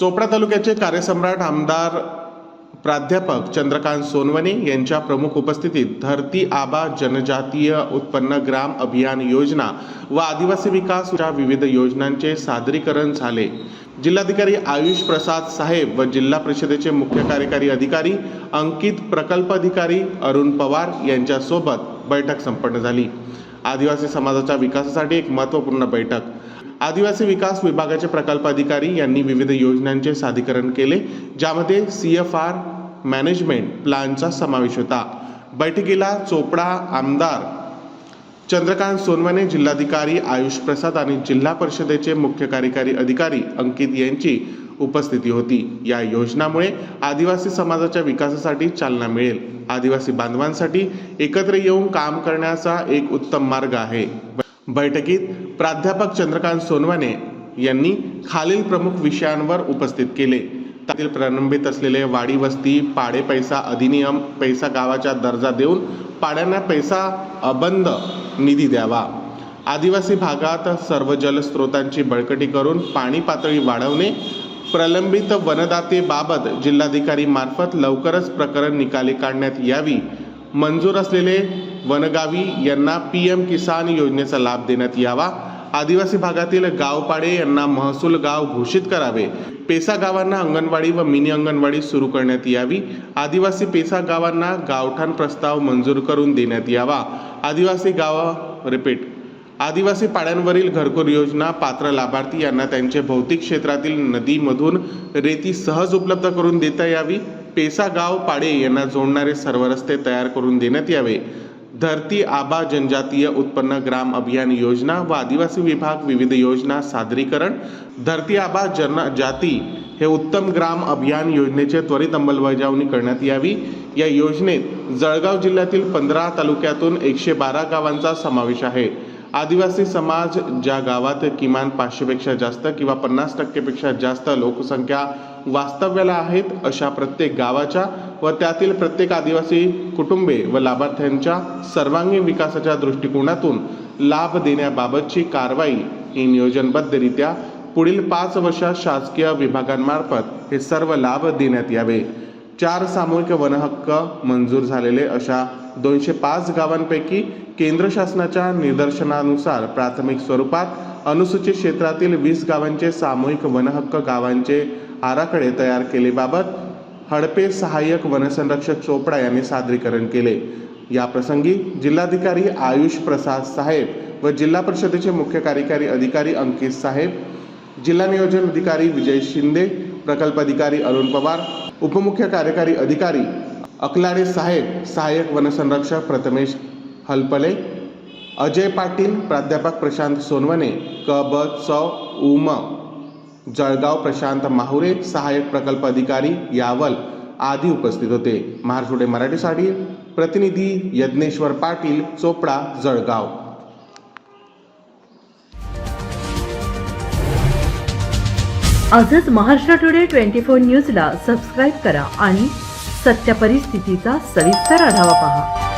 चोपडा तालुक्याचे कार्यसम्राट आमदार प्राध्यापक चंद्रकांत सोनवणे यांच्या प्रमुख उपस्थितीत धरती आबा जनजातीय उत्पन्न ग्राम अभियान योजना व आदिवासी विकासच्या विविध योजनांचे सादरीकरण झाले. जिल्हाधिकारी आयुष प्रसाद साहेब व जिल्हा परिषदेचे मुख्य कार्यकारी अधिकारी अंकित प्रकल्प अधिकारी अरुण पवार यांच्यासोबत बैठक संपन्न झाली. आदिवासी समाजाच्या विकासासाठी एक महत्त्वपूर्ण बैठक. आदिवासी विकास विभागाचे प्रकल्प अधिकारी यांनी विविध योजनांचे सादरीकरण केले ज्यामध्ये सी एफ आर मॅनेजमेंट प्लॅनचा समावेश होता. बैठकीला चोपडा आमदार चंद्रकांत सोनवणे जिल्हाधिकारी आयुष प्रसाद आणि जिल्हा परिषदेचे मुख्य कार्यकारी अधिकारी अंकित यांची उपस्थिती होती. या योजनामुळे आदिवासी समाजाच्या विकासासाठी चालना मिळेल. आदिवासी बांधवांसाठी एकत्र येऊन काम करण्याचा एक उत्तम मार्ग आहे. बैठकीत प्राध्यापक चंद्रकांत सोनवाने यांनी खालील प्रमुख विषयांवर उपस्थित केले. त्यातील प्रलंबित असलेले वाडी वस्ती पाडे पैसा अधिनियम पैसा गावाचा दर्जा देऊन पाड्यांना पैसा अबंद निधी द्यावा. आदिवासी भागात सर्व जलस्रोतांची बळकटी करून पाणी पातळी वाढवणे प्रलंबित वनदातेबाबत जिल्हाधिकारी मार्फत लवकरच प्रकरण निकाली काढण्यात यावी मंजूर असलेले वनगावी यांना पी एम किसान योजनेचा लाभ देण्यात यावा. आदिवासी भागातील गावपाडे यांना महसूल गाव घोषित करावे. पेसा गावांना अंगणवाडी व मिनी अंगणवाडी सुरू करण्यात यावी. आदिवासी पेसा गावांना गावठाण प्रस्ताव मंजूर करून देण्यात यावा. आदिवासी गाव रिपीट आदिवासी पाड्यांवरील घरकुल योजना पात्र लाभार्थी यांना त्यांचे भौतिक क्षेत्रातील नदीमधून रेती सहज उपलब्ध करून देता यावी. पेसागाव पाडे यांना जोडणारे सर्व रस्ते तयार करून देण्यात यावे. धरती आबा जनजातीय उत्पन्न ग्राम अभियान योजना व आदिवासी विभाग विविध योजना सादरीकरण धरती आबा जनजाती हे उत्तम ग्राम अभियान योजनेचे त्वरित अंमलबजावणी करण्यात यावी. या योजनेत जळगाव जिल्ह्यातील पंधरा तालुक्यातून एकशे बारा गावांचा समावेश आहे. आदिवासी समाज ज्या गावात किमान पाचशेपेक्षा जास्त किंवा पन्नास टक्केपेक्षा जास्त लोकसंख्या वास्तव्याला आहेत अशा प्रत्येक गावाच्या व त्यातील प्रत्येक आदिवासी कुटुंबे व लाभार्थ्यांच्या सर्वांगीण विकासाच्या दृष्टिकोनातून लाभ देण्याबाबतची कारवाई ही नियोजनबद्धरित्या पुढील पाच वर्षात शासकीय विभागांमार्फत हे सर्व लाभ देण्यात यावे. चार सामूहिक वनहक्क मंजूर झालेले अशा दोनशे पाच गावांपैकी केंद्र शासनाच्या निदर्शनानुसार प्राथमिक स्वरूपात अनुसूचित क्षेत्रातील वीस गावांचे सामूहिक वनहक्क गावांचे आराखडे तयार केलेबाबत हडपे सहाय्यक वनसंरक्षक चोपडा यांनी सादरीकरण केले. या प्रसंगी जिल्हाधिकारी आयुष प्रसाद साहेब व जिल्हा परिषदेचे मुख्य कार्यकारी अधिकारी अंकित साहेब जिल्हा नियोजन अधिकारी विजय शिंदे प्रकल्प अधिकारी अरुण पवार उपमुख्य कार्यकारी अधिकारी अकलाडे साहेब सहाय्यक वनसंरक्षक प्रथमेश हलपले अजय पाटील प्राध्यापक प्रशांत सोनवणे क. ब. च उम जळगाव प्रशांत माहुरे सहाय्यक प्रकल्प अधिकारी यावल आदी उपस्थित होते. महाराष्ट्र मराठीसाठी प्रतिनिधी यज्ञेश्वर पाटील चोपडा जळगाव. आजच महाराष्ट्र टुडे ट्वेंटी फोर न्यूजला सबस्क्राईब करा आणि सत्य परिस्थितीचा सविस्तर आढावा पहा.